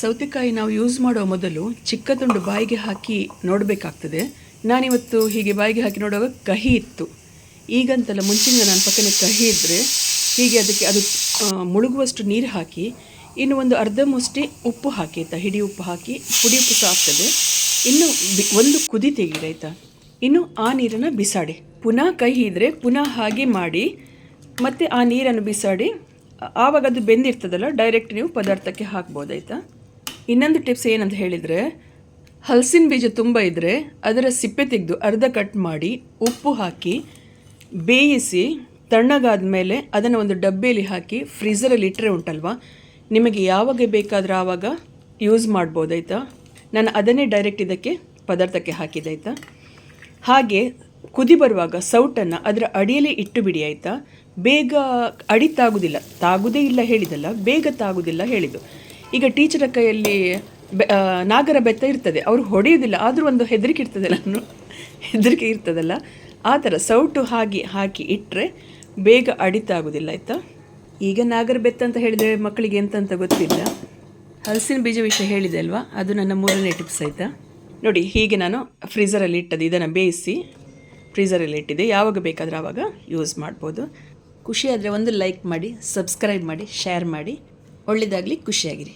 ಸೌತೆಕಾಯಿ ನಾವು ಯೂಸ್ ಮಾಡೋ ಮೊದಲು ಚಿಕ್ಕ ತುಂಡು ಬಾಯಿಗೆ ಹಾಕಿ ನೋಡಬೇಕಾಗ್ತದೆ. ನಾನಿವತ್ತು ಹೀಗೆ ಬಾಯಿಗೆ ಹಾಕಿ ನೋಡುವಾಗ ಕಹಿ ಇತ್ತು. ಈಗಂತಲ್ಲ ಮುಂಚಿನ ನಾನು ಪಕ್ಕನೆ ಕಹಿ ಇದ್ದರೆ ಹೀಗೆ ಅದಕ್ಕೆ ಅದು ಮುಳುಗುವಷ್ಟು ನೀರು ಹಾಕಿ, ಇನ್ನು ಒಂದು ಅರ್ಧ ಮುಷ್ಟಿ ಉಪ್ಪು ಹಾಕಿ ಆಯಿತಾ, ಹಿಡಿ ಉಪ್ಪು ಹಾಕಿ, ಪುಡಿ ಉಪ್ಪು ಸಹ ಆಗ್ತದೆ. ಇನ್ನು ಬಿ- ಒಂದು ಕುದಿ ತೆಗೀರಿ ಆಯಿತಾ. ಇನ್ನು ಆ ನೀರನ್ನು ಬಿಸಾಡಿ. ಪುನಃ ಕಹಿ ಇದ್ದರೆ ಪುನಃ ಹಾಗೆ ಮಾಡಿ, ಮತ್ತು ಆ ನೀರನ್ನು ಬಿಸಾಡಿ ಆವಾಗ ಅದು ಬೆಂದಿರ್ತದಲ್ಲ ಡೈರೆಕ್ಟ್ ನೀವು ಪದಾರ್ಥಕ್ಕೆ ಹಾಕ್ಬೋದಾಯ್ತಾ ಇನ್ನೊಂದು ಟಿಪ್ಸ್ ಏನಂತ ಹೇಳಿದರೆ, ಹಲಸಿನ ಬೀಜ ತುಂಬ ಇದ್ದರೆ ಅದರ ಸಿಪ್ಪೆ ತೆಗೆದು ಅರ್ಧ ಕಟ್ ಮಾಡಿ ಉಪ್ಪು ಹಾಕಿ ಬೇಯಿಸಿ ತಣ್ಣಗಾದ ಮೇಲೆ ಅದನ್ನು ಒಂದು ಡಬ್ಬಿಯಲ್ಲಿ ಹಾಕಿ ಫ್ರೀಝರಲ್ಲಿ ಇಟ್ಟರೆ ಉಂಟಲ್ವಾ? ನಿಮಗೆ ಯಾವಾಗ ಬೇಕಾದರೂ ಆವಾಗ ಯೂಸ್ ಮಾಡ್ಬೋದಾಯ್ತಾ ನಾನು ಅದನ್ನೇ ಡೈರೆಕ್ಟ್ ಇದಕ್ಕೆ ಪದಾರ್ಥಕ್ಕೆ ಹಾಕಿದ್ದಾಯ್ತಾ ಹಾಗೆ ಕುದಿ ಬರುವಾಗ ಸೌಟನ್ನು ಅದರ ಅಡಿಯಲ್ಲಿ ಇಟ್ಟು ಬಿಡಿ ಆಯಿತಾ? ಬೇಗ ಅಡಿ ತಾಗುವುದಿಲ್ಲ ತಾಗುದೇ ಇಲ್ಲ ಹೇಳಿದಲ್ಲ, ಬೇಗ ತಾಗುದಿಲ್ಲ ಹೇಳಿದ್ದು. ಈಗ ಟೀಚರ ಕೈಯಲ್ಲಿ ನಾಗರ ಬೆತ್ತ ಇರ್ತದೆ. ಅವರು ಹೊಡೆಯೋದಿಲ್ಲ ಆದರೂ ಒಂದು ಹೆದರಿಕೆ ಇರ್ತದಲ್ಲ ನಾನು ಹೆದರಿಕೆ ಇರ್ತದಲ್ಲ. ಆ ಥರ ಸೌಟು ಹಾಗೆ ಹಾಕಿ ಇಟ್ಟರೆ ಬೇಗ ಅಡಿತ ಆಗೋದಿಲ್ಲ ಆಯಿತಾ? ಈಗ ನಾಗರ ಬೆತ್ತ ಅಂತ ಹೇಳಿದರೆ ಮಕ್ಕಳಿಗೆ ಎಂತಂತ ಗೊತ್ತಿಲ್ಲ. ಹಲಸಿನ ಬೀಜ ವಿಷಯ ಹೇಳಿದೆ ಅಲ್ವಾ? ಅದು ನನ್ನ ಮೂರನೇ ಟಿಪ್ಸ್ ಆಯಿತಾ? ನೋಡಿ, ಹೀಗೆ ನಾನು ಫ್ರೀಸರಲ್ಲಿ ಇಟ್ಟದ್ದು. ಇದನ್ನು ಬೇಯಿಸಿ ಫ್ರೀಸರಲ್ಲಿ ಇಟ್ಟಿದ್ದೆ. ಯಾವಾಗ ಬೇಕಾದರೂ ಆವಾಗ ಯೂಸ್ ಮಾಡ್ಬೋದು. ಖುಷಿಯಾದರೆ ಒಂದು ಲೈಕ್ ಮಾಡಿ ಸಬ್ಸ್ಕ್ರೈಬ್ ಮಾಡಿ ಶೇರ್ ಮಾಡಿ. ಒಳ್ಳೆಯದಾಗಲಿ ಖುಷಿಯಾಗಿರಿ.